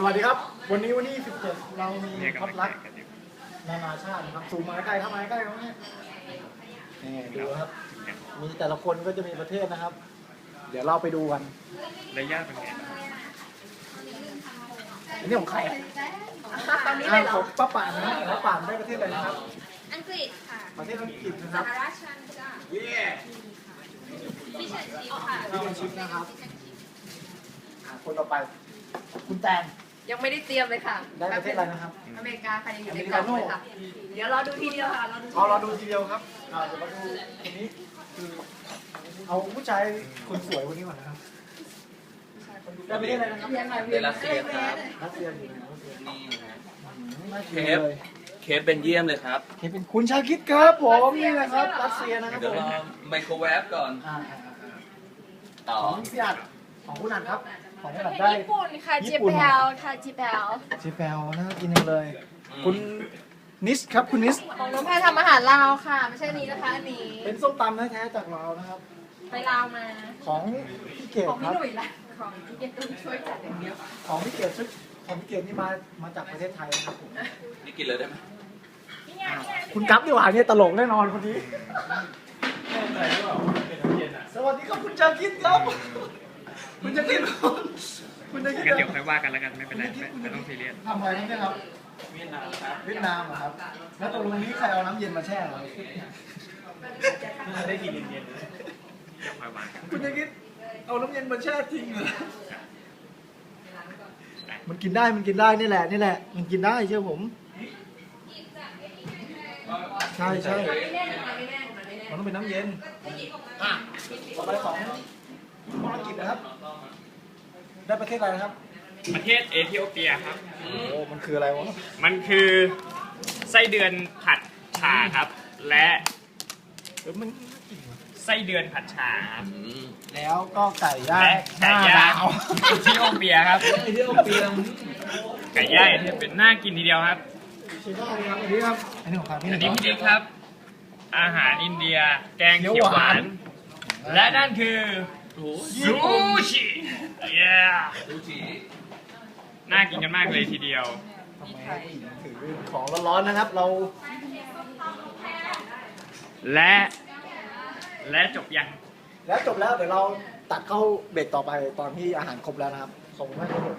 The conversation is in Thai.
สวัสดีครับ วันนี้วันที่17เรามีเนี่ยพักำดลัรังกแข่งกันอยู่นานาชาตินะครับซูมมาใกล้ครับมาใกล้ครับเนี่ยนี่ดูครับ มีแต่ละคนก็จะมีประเทศนะครับ เดี๋ยวเราไปดูกันระยะเป็นไงอันนี้ของใครอะตอนนี้เลอ่ายเหรขอองป้าป่านนะป้าป่านได้ประเทศอะไรนะครับ อังกฤษค่ะ ประเทศอังกฤษนะสครับหราชอาณาจักรฟิชแอนชิพค่ะที่เป็นชิปนะครับอ่าคนต่อไป คุณแตง ยังไม่ได้เตรียมเลยค่ะได้ประเทศอะไรนะครับ อเมริกาค่ะยังอยู่ในกล่องเลยค่ะ เดี๋ยวรอดูทีเดียวค่ะรอดูทีเอาเดียวเราดูทีเดียวครับอ่าเดี๋ยวมาดูคนนี้คือเอาผู้ชายคนสวยคนนี้ก่อนนะครับได้ประเทศอะไรนะครับในรัสเซียครับรัสเซียอยู่ไหนรัสเซียนี่นะน่าเคกินฟเลยเคฟเบนเยียมเลยครับเคเป็นคุณชาคิดครับผมนี่นะครับรัสเซียนะครับเดี๋ยวผมรอไมโครเวฟก่อนอ่าต่อของพี่อัด ของคุณอัดครับ ของคุณอัดประเทได้ศญี่ปุ่นค่ะ ญี่จิปุ่นแพลค่ะจิแพลจีแปลน่ากินจังเลย คุณนิสครับคุณนิส ของน้องแพรทำอาหารลาวค่ะ ไม่ใช่นี้นะคะอันนี้ เป็นส้มตำแท้ๆจากเรานะครับ ไปลาวมา ของพี่เกดของคพี่รับ หนุ่ยละของพี่เกดต้องช่วยจัดอย่างเดียวของพี่เกดซึ่งของพี่เกดนี่มา มาจากประเทศไทยนะครับผมนี่กินเลยได้ไหมอ่าคุณกั๊บดีกว่าเนี่ยตลกแน่นอนคนนี้ สวัสดีครับคุณชาคิดครับ คุณชาคิดครับคุณชาคิดงั้นคเดี๋รัยวบค่อยว่ากันแล้วกันไม่เป็นไรไม่ไม่ต้องซีเรียสทำอะไรนี่ครับเวียดนามครับเวียดนามเหรอครับ แล้วตกลงนี้ใครเอาน้ำเย็นมาแช่เหรอได้กินเย็นๆเลยเดี๋ยวค่อยว่ากันคุณจะคิดเอาน้ำเย็นมาแช่ทิ้งเหรอมันกินได้มันกินได้นี่แหละนี่แหละ มันกินได้เชื่อผมใช่ใช่ไม่แน่มันไม่แน่มันไม่แน่มันต้องเป็นน้ำเย็นอะต่อไปของ ภารกิจนะครับ ได้ประเทศอะไรนะครับ ประเทศเอธิโอเปียครับ โอ้มันคืออะไรวะ มันคือไส้เดือนผัดชาครับ และเออมันน่ากินว่ะไส้เดือนผัดชาครับอืมแล้วก็ไก่ย่างและหน้าไก่ย่างดาวเอธิโอเปียครับ ไอเดียโอเปียมไก่ย่างที่เป็นน่ากินทีเดียวครับชิโน่ครับ อันนี้ครับ อันนี้ของใครพี่อันหนี้งพี่ดิ๊กครับ อาหารอินเดีย แกงเขียวหวานเขียวหวานและนั่นคือโอ้โห ซูชิเย้ดูจีน่ากินกันมากเลยทีเดียวทำไมให้ผู้หญิงถือของร้อนๆนะครับ เรา และ และจบยัง แล้วจบแล้วเดี๋ยวเราตัดเข้าเบรกต่อไปตอนที่อาหารครบแล้วนะครับขอบคุณมากครับผม